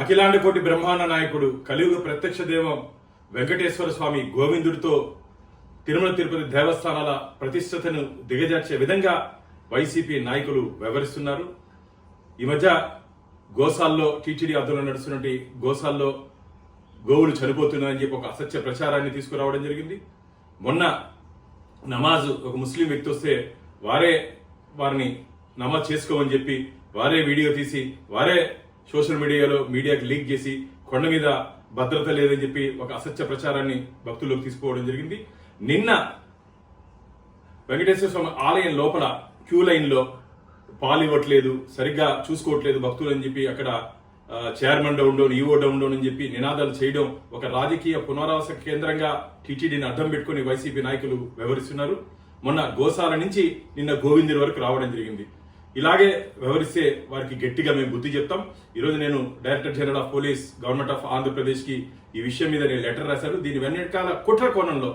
అఖిలాండ కోటి బ్రహ్మాండ నాయకుడు కలియుగ ప్రత్యక్ష దేవం వెంకటేశ్వర స్వామి గోవిందుడితో తిరుమల తిరుపతి దేవస్థానాల ప్రతిష్టతను దిగజార్చే విధంగా వైసీపీ నాయకులు వ్యవహరిస్తున్నారు. ఈ మధ్య గోసాల్లో టీటీడీ ఆధ్వర్యంలో నడుస్తున్నటువంటి గోసాల్లో గోవులు చనిపోతున్నాయని చెప్పి ఒక అసత్య ప్రచారాన్ని తీసుకురావడం జరిగింది. మొన్న నమాజ్ ఒక ముస్లిం వ్యక్తి వస్తే వారే వారిని నమాజ్ చేసుకోమని చెప్పి వారే వీడియో తీసి వారే సోషల్ మీడియాలో మీడియాకి లీక్ చేసి కొండ మీద భద్రత లేదని చెప్పి ఒక అసత్య ప్రచారాన్ని భక్తుల్లోకి తీసుకోవడం జరిగింది. నిన్న వెంకటేశ్వర స్వామి ఆలయం లోపల క్యూ లైన్లో పాలు ఇవ్వట్లేదు సరిగ్గా చూసుకోవట్లేదు భక్తులు అని చెప్పి అక్కడ chairman down down EO down down అని చెప్పి నినాదాలు చేయడం ఒక రాజకీయ పునరావాస కేంద్రంగా టీటీడీని అడ్డం పెట్టుకుని వైసీపీ నాయకులు వ్యవహరిస్తున్నారు. మొన్న గోశాల నుంచి నిన్న గోవిందుడి వరకు రావడం జరిగింది. ఇలాగే వ్యవహరిస్తే వారికి గట్టిగా మేము బుద్ధి చెప్తాం. ఈరోజు నేను director general of police government of ఆంధ్రప్రదేశ్కి ఈ విషయం మీద నేను లెటర్ రాశాను. దీని వెనకాల కుట్ర కోణంలో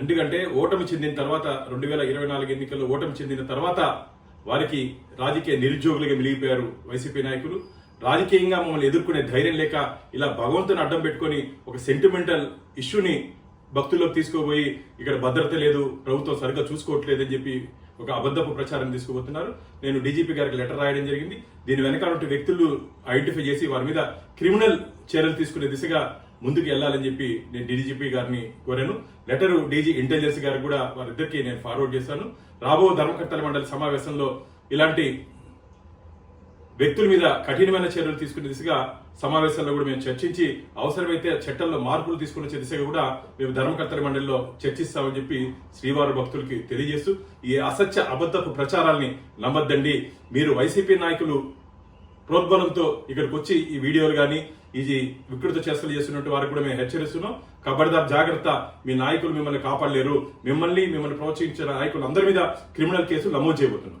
ఎందుకంటే ఓటమి చెందిన తర్వాత రెండు వేల ఇరవై నాలుగు ఎన్నికల్లో ఓటమి చెందిన తర్వాత వారికి రాజకీయ నిరుద్యోగులుగా మిలిగిపోయారు వైసీపీ నాయకులు. రాజకీయంగా మమ్మల్ని ఎదుర్కొనే ధైర్యం లేక ఇలా భగవంతుని అడ్డం పెట్టుకొని ఒక సెంటిమెంటల్ ఇష్యూని భక్తుల్లోకి తీసుకుపోయి ఇక్కడ భద్రత లేదు ప్రభుత్వం సరిగ్గా చూసుకోవట్లేదని చెప్పి ఒక అబద్ధపు ప్రచారం తీసుకుపోతున్నారు. నేను డీజీపీ గారికి లెటర్ రాయడం జరిగింది. దీని వెనకాల ఉంటే వ్యక్తులు ఐడెంటిఫై చేసి వారి మీద క్రిమినల్ చర్యలు తీసుకునే దిశగా ముందుకు వెళ్ళాలని చెప్పి నేను డీజీపీ గారిని కోరాను. లెటర్ డీజీ ఇంటెలిజెన్స్ గారికి కూడా వారిద్దరికి నేను ఫార్వర్డ్ చేశాను. రాబో ధర్మకర్తల మండలి సమావేశంలో ఇలాంటి వ్యక్తుల మీద కఠినమైన చర్యలు తీసుకునే దిశగా సమావేశాల్లో కూడా మేము చర్చించి అవసరమైతే చట్టంలో మార్పులు తీసుకునే దిశగా కూడా మేము ధర్మకర్తల మండలిలో చర్చిస్తామని చెప్పి శ్రీవారి భక్తులకి తెలియజేస్తూ ఈ అసత్య అబద్ధపు ప్రచారాల్ని నమ్మద్దండి. మీరు వైసీపీ నాయకులు ప్రోద్బలంతో ఇక్కడికి వచ్చి ఈ వీడియోలు కానీ ఇది వికృత చేష్టలు చేస్తున్నట్టు వారికి కూడా మేము హెచ్చరిస్తున్నాం. కబడ్దార్ జాగ్రత్త మీ నాయకులు మిమ్మల్ని కాపాడలేరు. మిమ్మల్ని మిమ్మల్ని ప్రోత్సహించిన నాయకులు అందరి మీద క్రిమినల్ కేసులు నమోదు చేయబోతున్నాం.